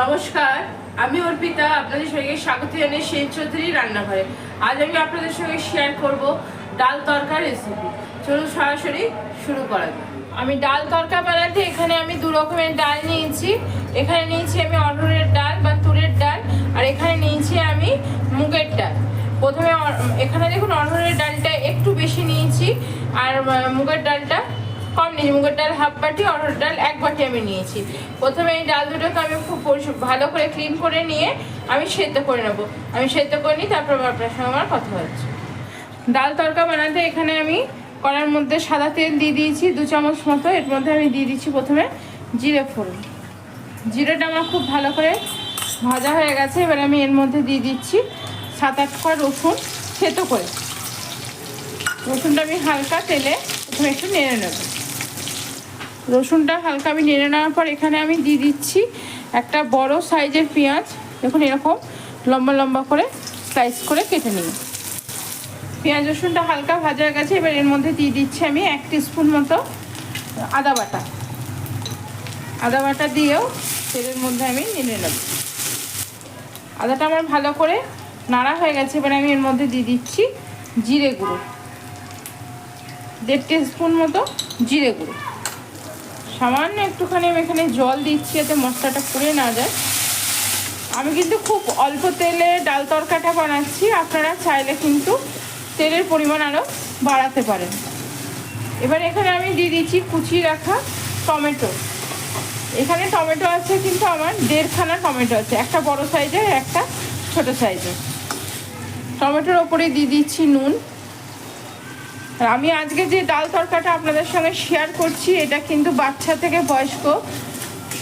নমস্কার, আমি অর্পিতা, আপনাদের সঙ্গে স্বাগত জানাই সেন চৌধুরী রান্নাঘরে। আজ আমি আপনাদের সঙ্গে শেয়ার করব ডাল তরকা রেসিপি চলুন সরাসরি শুরু করা যাক। আমি ডাল তরকা বানাতে এখানে আমি দু রকমের ডাল নিয়েছি। এখানে নিয়েছি আমি অরহরের ডাল বা তুরের ডাল, আর এখানে নিয়েছি আমি মুগের ডাল। প্রথমে এখানে দেখুন অরহরের ডালটা একটু বেশি নিয়েছি, আর মুগের ডালটা কম নিয়েছি মুগের ডাল হাফ বাটি অরহর ডাল এক বাটি আমি নিয়েছি। প্রথমে এই ডাল দুটোকে আমি খুব ভালো করে ক্লিন করে নিয়ে আমি সেদ্ধ করে নেব। আমি সেদ্ধ করে নিই, তারপর আপনার সঙ্গে আমার কথা হচ্ছে। ডাল তরকা বানাতে এখানে আমি কড়ার মধ্যে সাদা তেল দিয়ে দিয়েছি, দু চামচ মতো। এর মধ্যে আমি দিয়ে দিচ্ছি প্রথমে জিরে ফোড়ন। জিরেটা আমার খুব ভালো করে ভাজা হয়ে গেছে, এবার আমি এর মধ্যে দিয়ে দিচ্ছি সাত আট কোয়া রসুন থেতো করে। রসুনটা আমি হালকা তেলে প্রথমে একটু নেড়ে নেব। রসুনটা হালকা আমি নেড়ে নেওয়ার পর এখানে আমি দিয়ে দিচ্ছি একটা বড় সাইজের পেঁয়াজ। দেখুন এরকম লম্বা লম্বা করে স্লাইস করে কেটে নিই পেঁয়াজ, রসুনটা হালকা ভাজা হয়ে গেছে, এবার এর মধ্যে দিয়ে দিচ্ছি আমি এক স্পুন মতো আদা বাটা। আদা বাটা দিয়েও তেলের মধ্যে আমি নেড়ে নেব। আদাটা আমার ভালো করে নাড়া হয়ে গেছে, এবার আমি এর মধ্যে দিয়ে দিচ্ছি জিরে গুঁড়ো। দেড় স্পুন মতো জিরে গুঁড়ো। সামান্য একটুখানি আমি এখানে জল দিচ্ছি যাতে মশলাটা পুড়ে না যায়। আমি কিন্তু খুব অল্প তেলে ডাল তরকাটা বানাচ্ছি। আপনারা চাইলে কিন্তু তেলের পরিমাণ আরও বাড়াতে পারেন। এবার এখানে আমি দিয়ে দিচ্ছি কুচি রাখা টমেটো। এখানে টমেটো আছে কিন্তু আমার দেড়খানা টমেটো আছে। একটা বড় সাইজের, একটা ছোট সাইজের। টমেটোর ওপরে দিয়ে দিচ্ছি নুন। আর আমি আজকে যে ডাল তরকাটা আপনাদের সঙ্গে শেয়ার করছি, এটা কিন্তু বাচ্চা থেকে বয়স্ক,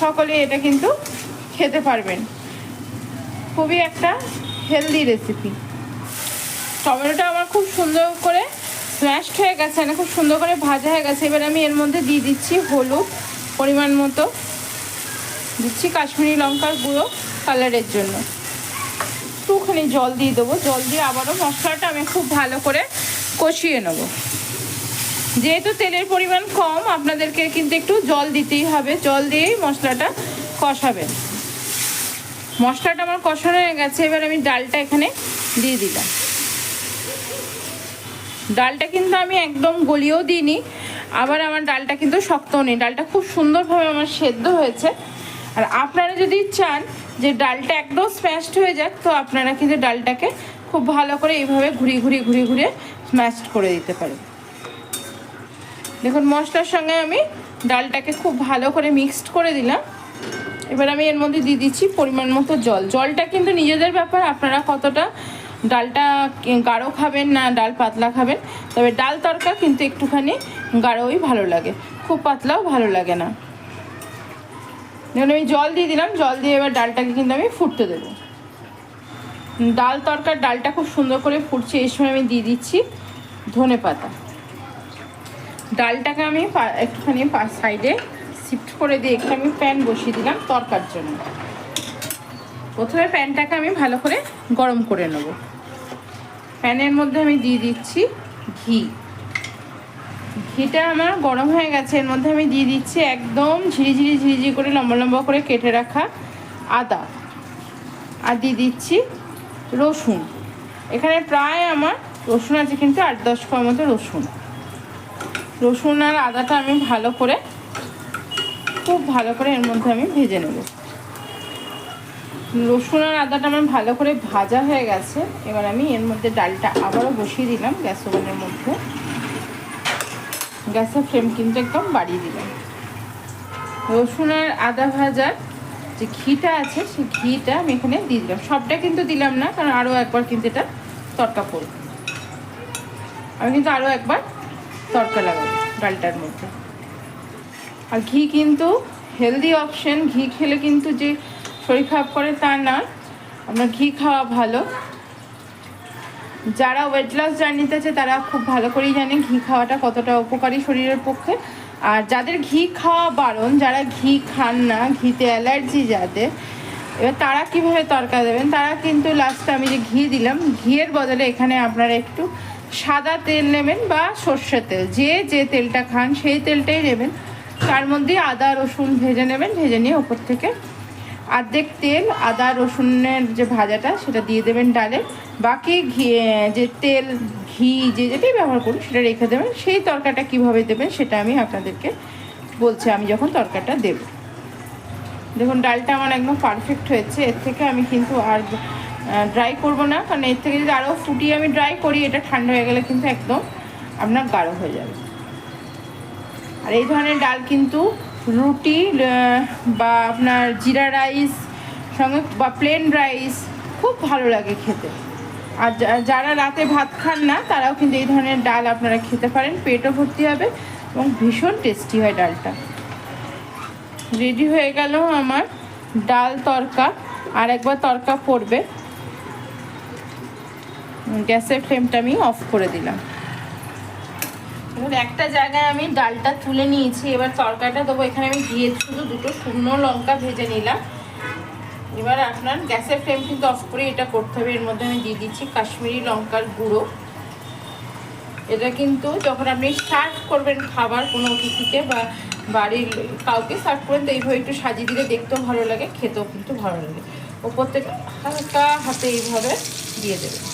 সকলে এটা কিন্তু খেতে পারবেন। খুবই একটা হেলদি রেসিপি টমেটোটা আমার খুব সুন্দর করে স্ম্যাশড হয়ে গেছে না খুব সুন্দর করে ভাজা হয়ে গেছে। এবার আমি এর মধ্যে দিয়ে দিচ্ছি হলুদ পরিমাণ মতো। দিচ্ছি কাশ্মীরি লঙ্কার গুঁড়ো কালারের জন্য। একটুখানি জল দিয়ে দেবো। জল দিয়ে আবারও মশলাটা আমি খুব ভালো করে কষিয়ে নেব। যেহেতু তেলের পরিমাণ কম, আপনাদেরকে কিন্তু একটু জল দিতেই হবে। জল দিয়েই মশলাটা কষাবেন। মশলাটা আমার কষানো হয়ে গেছে, এবার আমি ডালটা এখানে দিয়ে দিলাম। ডালটা কিন্তু আমি একদম গলিয়েও দিইনি, আবার আমার ডালটা কিন্তু শক্তও নেই। ডালটা খুব সুন্দরভাবে আমার সেদ্ধ হয়েছে। আর আপনারা যদি চান যে ডালটা একদম স্ম্যাশড হয়ে যাক, তো আপনারা কিন্তু ডালটাকে খুব ভালো করে এইভাবে ঘুরিয়ে ঘুরিয়ে ঘুরিয়ে ঘুরিয়ে স্ম্যাশড করে দিতে পারেন দেখুন, মশলার সঙ্গে আমি ডালটাকে খুব ভালো করে মিক্সড করে দিলাম। এবার আমি এর মধ্যে দিয়ে দিচ্ছি পরিমাণ মতো জল। জলটা কিন্তু নিজেদের ব্যাপার, আপনারা কতটা ডালটা গাঢ় খাবেন না ডাল পাতলা খাবেন, তবে ডাল তরকা কিন্তু একটুখানি গাঢ়ই ভালো লাগে। খুব পাতলাও ভালো লাগে না। যেমন আমি জল দিয়ে দিলাম, জল দিয়ে এবার ডালটাকে কিন্তু আমি ফুটতে দেবো। ডাল তরকার ডালটা খুব সুন্দর করে ফুটছে, এই সময় আমি দিয়ে দিচ্ছি। ধনে পাতা। ডালটাকে আমি একটুখানি সাইডে শিফট করে দিয়ে একটু আমি প্যান বসিয়ে দিলাম তরকার জন্য। প্রথমে প্যানটাকে আমি ভালো করে গরম করে নেব। প্যানের মধ্যে আমি দিয়ে দিচ্ছি ঘি। ঘিটা আমার গরম হয়ে গেছে, এর মধ্যে আমি দিয়ে দিচ্ছি একদম ঝিরিঝিরি ঝিরিঝিরি করে লম্বা লম্বা করে কেটে রাখা আদা। আর দিয়ে দিচ্ছি রসুন। এখানে প্রায় আমার রসুন আছে কিন্তু আট দশ কোয়ার মতো রসুন। রসুন আর আদাটা আমি ভালো করে, খুব ভালো করে এর মধ্যে আমি ভেজে নেব। রসুন আর আদাটা আমার ভালো করে ভাজা হয়ে গেছে, এবার আমি এর মধ্যে ডালটা আবারও বসিয়ে দিলাম গ্যাস ওভেনের মধ্যে। গ্যাসের ফ্লেম কিন্তু একদম বাড়িয়ে দিলাম। রসুন আর আদা ভাজার যে ঘিটা আছে, সেই ঘিটা আমি এখানে দিয়ে দিলাম। সবটা কিন্তু দিলাম না, কারণ আরও একবার কিন্তু এটা তরকা পড়বে আমি কিন্তু আরও একবার তরকা লাগাবো ডালটার মধ্যে। আর ঘি কিন্তু হেলদি অপশন ঘি খেলে কিন্তু যে শরীর খারাপ করে তা না। আপনার ঘি খাওয়া ভালো। যারা ওয়েট লস জার্নিতে আছে, তারা খুব ভালো করেই জানে ঘি খাওয়াটা কতটা উপকারী শরীরের পক্ষে। আর যাদের ঘি খাওয়া বারণ, যারা ঘি খান না, ঘিতে অ্যালার্জি যাদের, এবার তারা কীভাবে তরকা দেবেন? তারা কিন্তু লাস্টে আমি যে ঘি দিলাম, ঘিয়ের বদলে এখানে আপনারা একটু সাদা তেল নেবেন বা সর্ষের তেল। যে যে তেলটা খান, সেই তেলটাই নেবেন। তার মধ্যে আদা, রসুন ভেজে নেবেন, ভেজে নিয়ে ওপর থেকে অর্ধেক তেল, আদা, রসুনের যে ভাজাটা, সেটা দিয়ে দেবেন ডালে। বাকি ঘি যে তেল, ঘি, যে যেটাই ব্যবহার করুন, সেটা রেখে দেবেন। সেই তরকাটা কীভাবে দেবেন, সেটা আমি আপনাদেরকে বলছি। আমি যখন তরকাটা দেব। দেখুন, ডালটা আমার একদম পারফেক্ট হয়েছে। এর থেকে আমি কিন্তু আর ড্রাই করব না, কারণ এর থেকে যদি আরও ফুটিয়ে আমি ড্রাই করি, এটা ঠান্ডা হয়ে গেলে কিন্তু একদম আপনার গাঢ় হয়ে যাবে। আর এই ধরনের ডাল কিন্তু রুটি বা আপনার জিরা রাইস, সঙ্গে বা প্লেন রাইস খুব ভালো লাগে খেতে। আর যারা রাতে ভাত খান না, তারাও কিন্তু এই ধরনের ডাল আপনারা খেতে পারেন, পেটও ভর্তি হবে এবং ভীষণ টেস্টি হয় ডালটা। রেডি হয়ে গেল আমার ডাল তরকা, আর একবার তরকা পড়বে। গ্যাসের ফ্লেমটা আমি অফ করে দিলাম। এবার একটা জায়গায় আমি ডালটা তুলে নিয়েছি। এবার তরকারিটা দেবো। এখানে আমি দিয়ে শুধু দুটো শুকনো লঙ্কা ভেজে নিলাম। এবার আপনার গ্যাসের ফ্লেম কিন্তু অফ করে এটা করতে হবে। এর মধ্যে আমি দিয়ে দিচ্ছি কাশ্মীরি লঙ্কার গুঁড়ো। এটা কিন্তু যখন আপনি সার্ভ করবেন খাবার কোনো অতিথিকে বা বাড়ির কাউকে সার্ভ করেন, তো এইভাবে একটু সাজিয়ে দিলে দেখতেও ভালো লাগে, খেতেও কিন্তু ভালো লাগে। ওপর থেকে হালকা হাতে এইভাবে দিয়ে দেবেন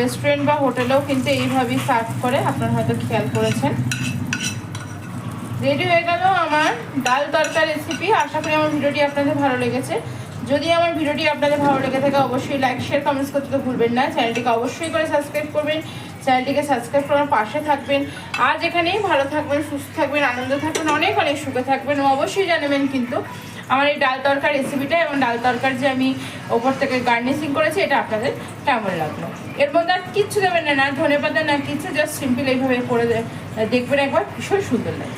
রেস্টুরেন্ট বা হোটেলেও কিন্তু এইভাবেই সার্ভ করে। আপনারা হয়তো খেয়াল করেছেন। রেডি হয়ে গেল আমার ডাল তরকা রেসিপি আশা করি আমার ভিডিওটি আপনাদের ভালো লেগেছে। যদি আমার ভিডিওটি আপনাদের ভালো লেগে থাকে, অবশ্যই লাইক শেয়ার কমেন্টস করতে তো ভুলবেন না। চ্যানেলটিকে অবশ্যই করে সাবস্ক্রাইব করবেন। চ্যানেলটিকে সাবস্ক্রাইব করার পাশে থাকবেন। আজ এখানেই ভালো থাকবেন, সুস্থ থাকবেন, আনন্দ থাকবেন, অনেক অনেক সুখে থাকবেন। অবশ্যই জানাবেন কিন্তু। আমার এই ডাল তরকার রেসিপিটা এবং ডাল তরকার যে আমি ওপর থেকে গার্নিশিং করেছি, এটা আপনাদের কেমন লাগল? এর মধ্যে আর কিচ্ছু দেবেন না না ধনে পাতা না কিচ্ছু জাস্ট সিম্পল এইভাবে করে দেখবেন একবার ভীষণ সুন্দর লাগে।